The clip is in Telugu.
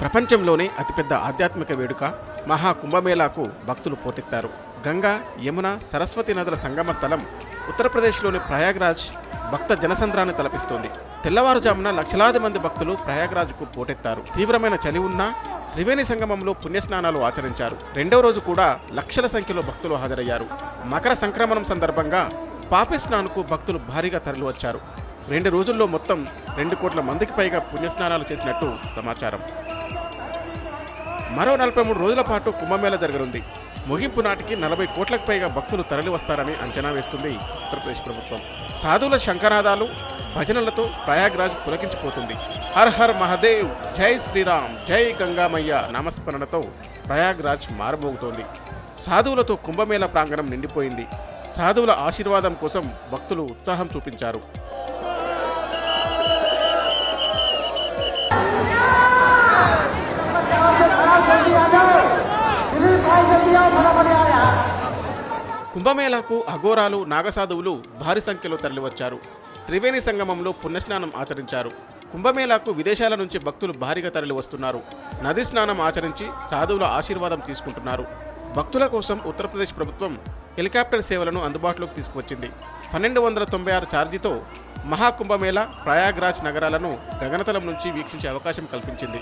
ప్రపంచంలోనే అతిపెద్ద ఆధ్యాత్మిక వేడుక మహా కుంభమేళాకు భక్తులు పోటెత్తారు గంగా యమున సరస్వతి నదుల సంగమ స్థలం ఉత్తరప్రదేశ్లోని ప్రయాగ్రాజ్ భక్త జనసంద్రాన్ని తలపిస్తోంది. తెల్లవారుజామున లక్షలాది మంది భక్తులు ప్రయాగ్రాజ్కు పోటెత్తారు తీవ్రమైన చలి ఉన్నా త్రివేణి సంగమంలో పుణ్యస్నానాలు ఆచరించారు. రెండవ రోజు కూడా లక్షల సంఖ్యలో భక్తులు హాజరయ్యారు. మకర సంక్రమణం సందర్భంగా పాపి స్నానకు భక్తులు భారీగా తరలివచ్చారు. రెండు రోజుల్లో మొత్తం రెండు కోట్ల మందికి పైగా పుణ్యస్నానాలు చేసినట్టు సమాచారం. మరో నలభై మూడు రోజుల పాటు కుంభమేళ జరగనుంది. ముగింపు నాటికి నలభై కోట్లకు పైగా భక్తులు తరలివస్తారని అంచనా వేస్తుంది ఉత్తరప్రదేశ్ ప్రభుత్వం. సాధువుల శంకరాదాలు భజనలతో ప్రయాగ్రాజ్ పులకించిపోతుంది. హర్ హర్ మహదేవ్ జై శ్రీరామ్ జై గంగామయ్య నామస్మరణతో ప్రయాగ్రాజ్ మారబోగుతోంది సాధువులతో కుంభమేళ ప్రాంగణం నిండిపోయింది. సాధువుల ఆశీర్వాదం కోసం భక్తులు ఉత్సాహం చూపించారు. కుంభమేళాకు అఘోరాలు నాగసాధువులు భారీ సంఖ్యలో తరలివచ్చారు. త్రివేణి సంగమంలో పుణ్యస్నానం ఆచరించారు. కుంభమేళాకు విదేశాల నుంచి భక్తులు భారీగా తరలి వస్తున్నారు నది స్నానం ఆచరించి సాధువుల ఆశీర్వాదం తీసుకుంటున్నారు. భక్తుల కోసం ఉత్తరప్రదేశ్ ప్రభుత్వం హెలికాప్టర్ సేవలను అందుబాటులోకి తీసుకువచ్చింది. పన్నెండు వందల తొంభై ఆరు ఛార్జీతో మహాకుంభమేళ ప్రయాగ్రాజ్ నగరాలను గగనతలం నుంచి వీక్షించే అవకాశం కల్పించింది.